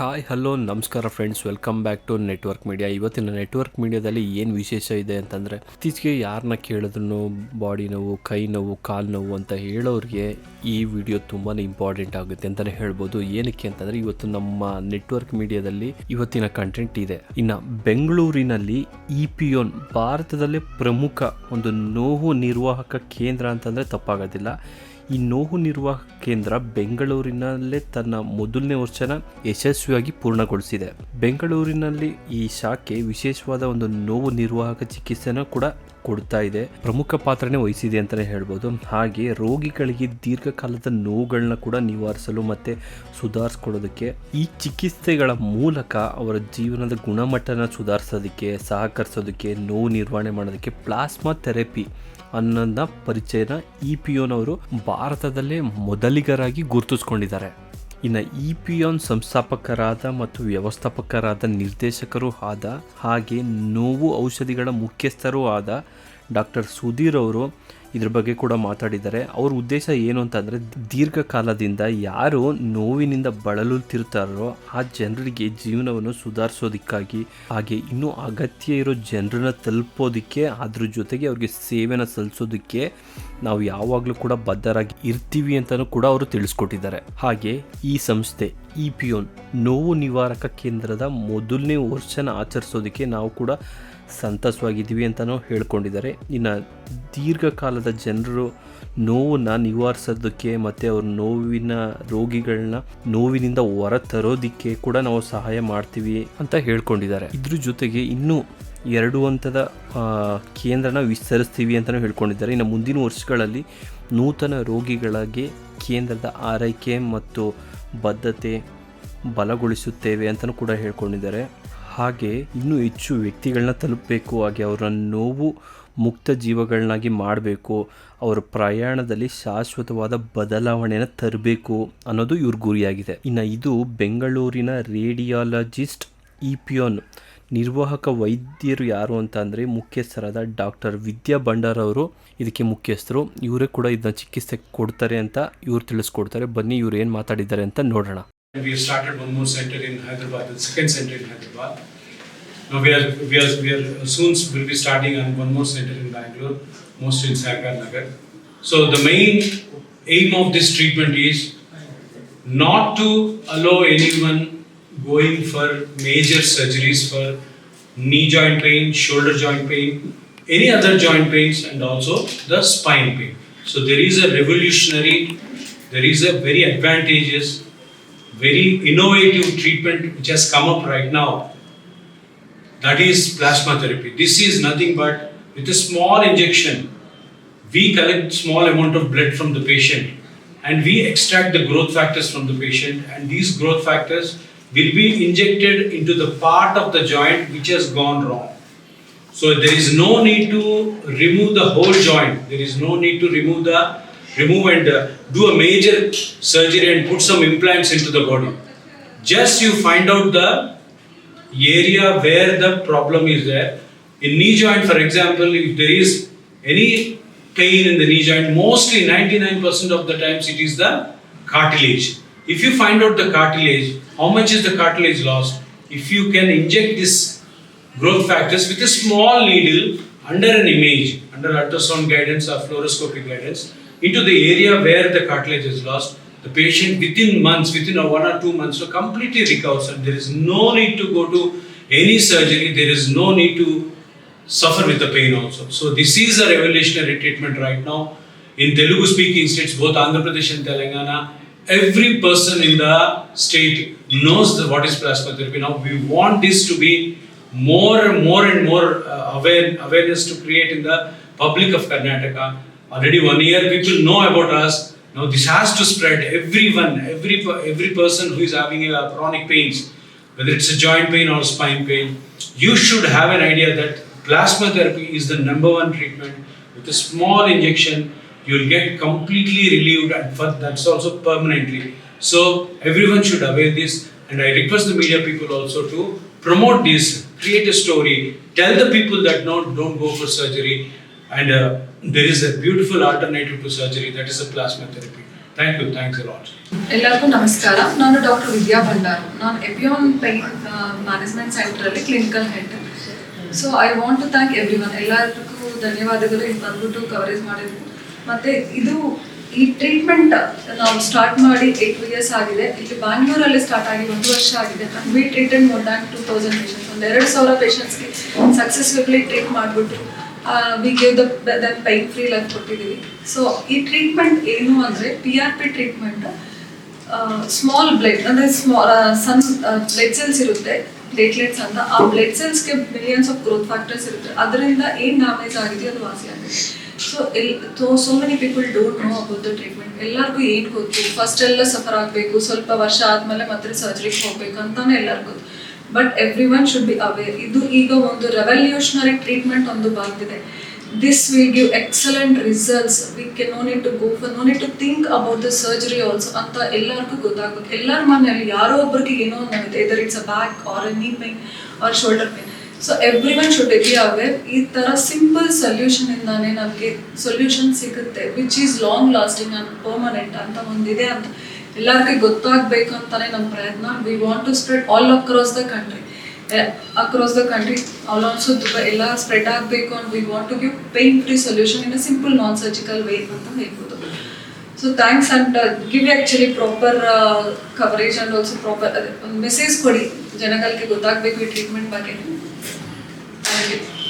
Hi hello ನಮಸ್ಕಾರ friends welcome back to network media ಇವತ್ತಿನ network ಮೀಡಿಯಾದಲ್ಲಿ ಏನು ವಿಶೇಷ ಇದೆ ಅಂತಂದರೆ, ಇತ್ತೀಚೆಗೆ ಯಾರನ್ನ ಕೇಳಿದ್ರು ಬಾಡಿ ನೋವು, ಕೈ ನೋವು, ಕಾಲು ನೋವು ಅಂತ ಹೇಳೋರಿಗೆ ಈ ವಿಡಿಯೋ ತುಂಬಾ ಇಂಪಾರ್ಟೆಂಟ್ ಆಗುತ್ತೆ ಅಂತಲೇ ಹೇಳ್ಬೋದು. ಏನಕ್ಕೆ ಅಂತಂದರೆ, ಇವತ್ತು ನಮ್ಮ ನೆಟ್ವರ್ಕ್ ಮೀಡಿಯಾದಲ್ಲಿ ಇವತ್ತಿನ ಕಂಟೆಂಟ್ ಇದೆ. ಇನ್ನು ಬೆಂಗಳೂರಿನಲ್ಲಿ ಇ ಪಿ ಒನ್ ಭಾರತದಲ್ಲೇ ಪ್ರಮುಖ ಒಂದು ನೋವು ನಿರ್ವಾಹಕ ಕೇಂದ್ರ ಅಂತಂದರೆ ತಪ್ಪಾಗೋದಿಲ್ಲ. ಈ ನೋವು ನಿರ್ವಾಹಕ ಕೇಂದ್ರ ಬೆಂಗಳೂರಿನಲ್ಲೇ ತನ್ನ ಮೊದಲನೇ ವರ್ಷನ ಯಶಸ್ವಿಯಾಗಿ ಪೂರ್ಣಗೊಳಿಸಿದೆ. ಬೆಂಗಳೂರಿನಲ್ಲಿ ಈ ಶಾಖೆ ವಿಶೇಷವಾದ ಒಂದು ನೋವು ನಿರ್ವಾಹಕ ಚಿಕಿತ್ಸೆನ ಕೂಡ ಕೊಡ್ತಾ ಇದೆ. ಪ್ರಮುಖ ಪಾತ್ರನೇ ವಹಿಸಿದೆ ಅಂತಲೇ ಹೇಳ್ಬೋದು. ಹಾಗೆ ರೋಗಿಗಳಿಗೆ ದೀರ್ಘಕಾಲದ ನೋವುಗಳನ್ನ ಕೂಡ ನಿವಾರಿಸಲು ಮತ್ತು ಸುಧಾರಿಸ್ಕೊಳ್ಳೋದಕ್ಕೆ ಈ ಚಿಕಿತ್ಸೆಗಳ ಮೂಲಕ ಅವರ ಜೀವನದ ಗುಣಮಟ್ಟನ ಸುಧಾರಿಸೋದಕ್ಕೆ, ಸಹಕರಿಸೋದಕ್ಕೆ, ನೋವು ನಿರ್ವಹಣೆ ಮಾಡೋದಕ್ಕೆ ಪ್ಲಾಸ್ಮಾ ಥೆರಪಿ ಅನ್ನೋದನ್ನ ಪರಿಚಯನ ಇ ಪಿ ಒನವರು ಭಾರತದಲ್ಲೇ ಮೊದಲಿಗರಾಗಿ ಗುರುತಿಸ್ಕೊಂಡಿದ್ದಾರೆ. ಇನ್ನು ಇ ಪಿ ಎನ್ ಸಂಸ್ಥಾಪಕರಾದ ಮತ್ತು ವ್ಯವಸ್ಥಾಪಕರಾದ ನಿರ್ದೇಶಕರು ಆದ ಹಾಗೆ ನೋವು ಔಷಧಿಗಳ ಮುಖ್ಯಸ್ಥರೂ ಆದ ಡಾಕ್ಟರ್ ಸುಧೀರ್ ಅವರು ಇದ್ರ ಬಗ್ಗೆ ಕೂಡ ಮಾತಾಡಿದ್ದಾರೆ. ಅವ್ರ ಉದ್ದೇಶ ಏನು ಅಂತಂದರೆ ದೀರ್ಘಕಾಲದಿಂದ ಯಾರು ನೋವಿನಿಂದ ಬಳಲುತ್ತಿರ್ತಾರೋ ಆ ಜನರಿಗೆ ಜೀವನವನ್ನು ಸುಧಾರಿಸೋದಕ್ಕಾಗಿ, ಹಾಗೆ ಇನ್ನೂ ಅಗತ್ಯ ಇರೋ ಜನರನ್ನ ತಲುಪೋದಕ್ಕೆ, ಅದ್ರ ಜೊತೆಗೆ ಅವ್ರಿಗೆ ಸೇವೆನ ಸಲ್ಲಿಸೋದಕ್ಕೆ ನಾವು ಯಾವಾಗಲೂ ಕೂಡ ಬದ್ಧರಾಗಿ ಇರ್ತೀವಿ ಅಂತಲೂ ಕೂಡ ಅವರು ತಿಳಿಸ್ಕೊಟ್ಟಿದ್ದಾರೆ. ಹಾಗೆ ಈ ಸಂಸ್ಥೆ ಇ ಪಿ ಒನ್ ನೋವು ನಿವಾರಕ ಕೇಂದ್ರದ ಮೊದಲನೇ ವರ್ಷನ ಆಚರಿಸೋದಕ್ಕೆ ನಾವು ಕೂಡ ಸಂತಸವಾಗಿದ್ದೀವಿ ಅಂತಲೂ ಹೇಳ್ಕೊಂಡಿದ್ದಾರೆ. ಇನ್ನು ದೀರ್ಘಕಾಲದ ಜನರು ನೋವನ್ನು ನಿವಾರಿಸೋದಕ್ಕೆ ಮತ್ತು ಅವ್ರ ನೋವಿನ ರೋಗಿಗಳನ್ನ ನೋವಿನಿಂದ ಹೊರ ತರೋದಕ್ಕೆ ಕೂಡ ನಾವು ಸಹಾಯ ಮಾಡ್ತೀವಿ ಅಂತ ಹೇಳ್ಕೊಂಡಿದ್ದಾರೆ. ಇದ್ರ ಜೊತೆಗೆ ಇನ್ನೂ ಎರಡು ಹಂತದ ಕೇಂದ್ರನ ವಿಸ್ತರಿಸ್ತೀವಿ ಅಂತಲೂ ಹೇಳ್ಕೊಂಡಿದ್ದಾರೆ. ಇನ್ನು ಮುಂದಿನ ವರ್ಷಗಳಲ್ಲಿ ನೂತನ ರೋಗಿಗಳಿಗೆ ಕೇಂದ್ರದ ಆರೈಕೆ ಮತ್ತು ಬದ್ಧತೆ ಬಲಗೊಳಿಸುತ್ತೇವೆ ಅಂತಲೂ ಕೂಡ ಹೇಳ್ಕೊಂಡಿದ್ದಾರೆ. ಹಾಗೆ ಇನ್ನೂ ಹೆಚ್ಚು ವ್ಯಕ್ತಿಗಳನ್ನ ತಲುಪಬೇಕು, ಹಾಗೆ ಅವರ ನೋವು ಮುಕ್ತ ಜೀವಗಳನ್ನಾಗಿ ಮಾಡಬೇಕು, ಅವರ ಪ್ರಯಾಣದಲ್ಲಿ ಶಾಶ್ವತವಾದ ಬದಲಾವಣೆಯನ್ನು ತರಬೇಕು ಅನ್ನೋದು ಇವ್ರ ಗುರಿಯಾಗಿದೆ. ಇನ್ನು ಇದು ಬೆಂಗಳೂರಿನ ರೇಡಿಯಾಲಜಿಸ್ಟ್ ಇಪಿಯೋನ್ ನಿರ್ವಾಹಕ ವೈದ್ಯರು ಯಾರು ಅಂತ ಅಂದರೆ ಮುಖ್ಯಸ್ಥರಾದ ಡಾಕ್ಟರ್ ವಿದ್ಯಾ ಭಂಡಾರ್ ಅವರು. ಇದಕ್ಕೆ ಮುಖ್ಯಸ್ಥರು. ಇವರೇ ಕೂಡ ಇದನ್ನ ಚಿಕಿತ್ಸೆ ಕೊಡ್ತಾರೆ ಅಂತ ಇವ್ರು ತಿಳಿಸ್ಕೊಡ್ತಾರೆ. ಬನ್ನಿ, ಇವ್ರು ಏನು ಮಾತಾಡಿದ್ದಾರೆ ಅಂತ ನೋಡೋಣ. And we have started one more center in Hyderabad, the second center in Hyderabad. Now we are, we are, we are uh, soon will be starting on one more center in Bangalore, most in Sarkar Nagar. So the main aim of this treatment is not to allow anyone going for major surgeries for knee joint pain, shoulder joint pain, any other joint pains, and also the spine pain. So there is a revolutionary, there is a very advantageous very innovative treatment which has come up right now. That is plasma therapy. This is nothing but with a small injection, we collect small amount of blood from the patient and we extract the growth factors from the patient and these growth factors will be injected into the part of the joint which has gone wrong. So there is no need to remove the whole joint. There is no need to remove the remove and uh, do a major surgery and put some implants into the body. Just you find out the area where the problem is there. In knee joint, for example, if there is any pain in the knee joint, mostly 99% of the times it is the cartilage. If you find out the cartilage, how much is the cartilage lost? If you can inject this growth factors with a small needle under an image, under ultrasound guidance or fluoroscopic guidance, into the area where the cartilage is lost, the patient within months, within a one or two months, so completely recovers, and there is no need to go to any surgery. There is no need to suffer with the pain also. So this is a revolutionary treatment right now in Telugu speaking states, both Andhra Pradesh and Telangana. Every person in the state knows what is plasma therapy. Now we want this to be more and more and more uh, aware, awareness to create in the public of Karnataka. Already one year people know about us. Now this has to spread. Everyone, every every person who is having a chronic pains, whether it's a joint pain or spine pain, you should have an idea that plasma therapy is the number one treatment. With a small injection, you will get completely relieved, and that's also permanently. So everyone should avail this, and I request the media people also to promote this, create a story, tell the people that no, don't go for surgery, and uh, there is a beautiful alternative to surgery that is a plasma therapy. Thank you. Thanks a lot. ಎಲ್ಲರಿಗೂ ನಮಸ್ಕಾರ. ನಾನು doctor Vidya Bhandar. ನಾನು Epione pain management ಸೆಂಟ್ರಲ್ಲಿ clinical head so I want to thank everyone ಎಲ್ಲರಿಗೂ ಧನ್ಯವಾದಗಳು. ಇಲ್ಲಿ ಬಂದ್ಬಿಟ್ಟು coverage ಮಾಡಿದ್ರು ಮತ್ತೆ ಇದು ಈ ಟ್ರೀಟ್ಮೆಂಟ್ ನಾವು ಸ್ಟಾರ್ಟ್ ಮಾಡಿ ಏಟ್ ಇಯರ್ಸ್ ಆಗಿದೆ. ಇಲ್ಲಿ ಬ್ಯಾಂಗ್ಳೂರಲ್ಲಿ ಸ್ಟಾರ್ಟ್ ಆಗಿ ಒಂದು ವರ್ಷ ಆಗಿದೆ. We treated more than two thousand patients ಒಂದು ಎರಡು ಸಾವಿರ ಪೇಷಂಟ್ಸ್ಗೆ ಸಕ್ಸಸ್ಫುಲಿ ಟ್ರೀಟ್ ಮಾಡಿಬಿಟ್ಟು we give the then pain free life ಕೊಟ್ಟಿದ್ದೀವಿ. ಸೊ ಈ ಟ್ರೀಟ್ಮೆಂಟ್ ಏನು ಅಂದರೆ P R P treatment small blood ಅಂದರೆ ಸ್ಮಾಲ್ ಸನ್ ಬ್ಲಡ್ ಸೆಲ್ಸ್ ಇರುತ್ತೆ ಪ್ಲೇಟ್ಲೆಟ್ಸ್ ಅಂತ. ಆ ಬ್ಲಡ್ ಸೆಲ್ಸ್ಗೆ ಮಿಲಿಯನ್ಸ್ ಆಫ್ ಗ್ರೋತ್ ಫ್ಯಾಕ್ಟರ್ಸ್ ಇರುತ್ತೆ. ಅದರಿಂದ ಏನು ಡ್ಯಾಮೇಜ್ ಆಗಿದೆ ಅದು ವಾಸಿ ಆಗುತ್ತೆ so L so many people don't know about the treatment ಎಲ್ಲರಿಗೂ ಏನು ಗೊತ್ತು? ಫಸ್ಟ್ ಎಲ್ಲ ಸಫರ್ ಆಗಬೇಕು, ಸ್ವಲ್ಪ ವರ್ಷ ಆದಮೇಲೆ ಮತ್ತೆ ಸರ್ಜರಿಗೆ ಹೋಗ್ಬೇಕು ಅಂತಾನೆ ಎಲ್ಲರಿಗೂ but everyone should be aware ಇದು ಈಗ ಒಂದು ರೆವಲ್ಯೂಷನರಿ ಟ್ರೀಟ್ಮೆಂಟ್ ಒಂದು ಬಂದಿದೆ. This will give excellent results we can no need to go for no need to think about the surgery also ಅಂತ ಎಲ್ಲರಿಗೂ ಗೊತ್ತಾಗಬೇಕು. ಎಲ್ಲರ ಮನೆಯಲ್ಲಿ ಯಾರೋ ಒಬ್ಬರಿಗೆ ಏನೋ ಒಂದು either it's a back or a knee pain or shoulder pain so everyone should be aware ಈ ಥರ ಸಿಂಪಲ್ ಸೊಲ್ಯೂಷನ್ ಇಂದಾನೆ ನಮಗೆ ಸೊಲ್ಯೂಷನ್ ಸಿಗುತ್ತೆ which is long lasting and permanent ಅಂತ ಒಂದಿದೆ ಅಂತ. ಎಲ್ಲರಿಗೂ ಗೊತ್ತಾಗಬೇಕು ಅಂತಾನೆ ನಮ್ಮ ಪ್ರಯತ್ನ. We want to spread all across the country across the country all also Dubai ಎಲ್ಲ ಸ್ಪ್ರೆಡ್ ಆಗಬೇಕು and we want to give pain free solution in a simple non surgical way ಅಂತ ಹೇಳ್ಬೋದು so thanks and give actually proper coverage and also proper message ಕೊಡಿ. ಜನಗಳಿಗೆ ಗೊತ್ತಾಗಬೇಕು ಈ treatment ಬಗ್ಗೆ. Thank you